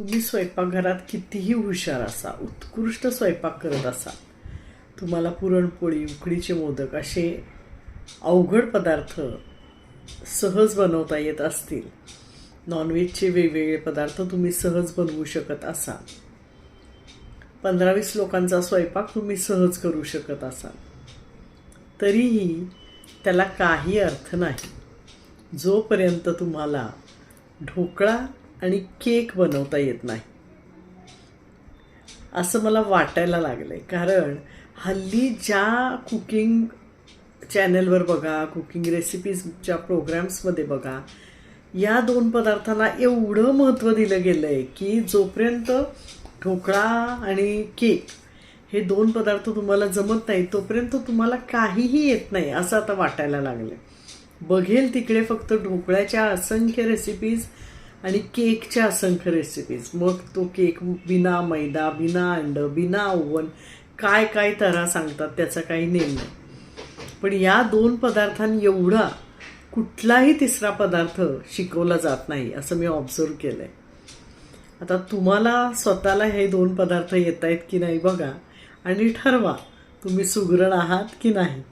तुम्ही स्वयंपाकघरात कितीही हुशार असा उत्कृष्ट स्वयंपाक करत असा तुम्हाला पुरणपोळी उकडीचे मोदक असे अवघड पदार्थ सहज बनवता येत असतील. नॉनव्हेजचे वेगवेगळे पदार्थ तुम्ही सहज बनवू शकत असाल पंधरा वीस लोकांचा स्वयंपाक तुम्ही सहज करू शकत असाल तरीही त्याला काही अर्थ नाही. जोपर्यंत तुम्हाला ढोकळा आणि केक बनवता येत नाही. असं मला वाटायला लागलं आहे कारण हल्ली ज्या कुकिंग चॅनलवर बघा कुकिंग रेसिपीजच्या प्रोग्राम्समध्ये बघा या दोन पदार्थांना एवढं महत्त्व दिलं गेलं आहे की जोपर्यंत ढोकळा आणि केक हे दोन पदार्थ तुम्हाला जमत नाही तोपर्यंत तुम्हाला काहीही येत नाही असं आता वाटायला लागलं बघेल तिकडे फक्त ढोकळ्याच्या असंख्य रेसिपीज आणि केकच्या असंख्य रेसिपीज मग तो केक बिना मैदा बिना अंड बिना ओव्हन काय काय तऱ्हा सांगतात त्याचा काही नेम नाही. पण या दोन पदार्थां एवढा कुठलाही तिसरा पदार्थ शिकवला जात नाही असं मी ऑब्झर्व केलं आहे आता तुम्हाला स्वतःला हे दोन पदार्थ येत आहेत की नाही बघा आणि ठरवा तुम्ही सुगरण आहात की नाही.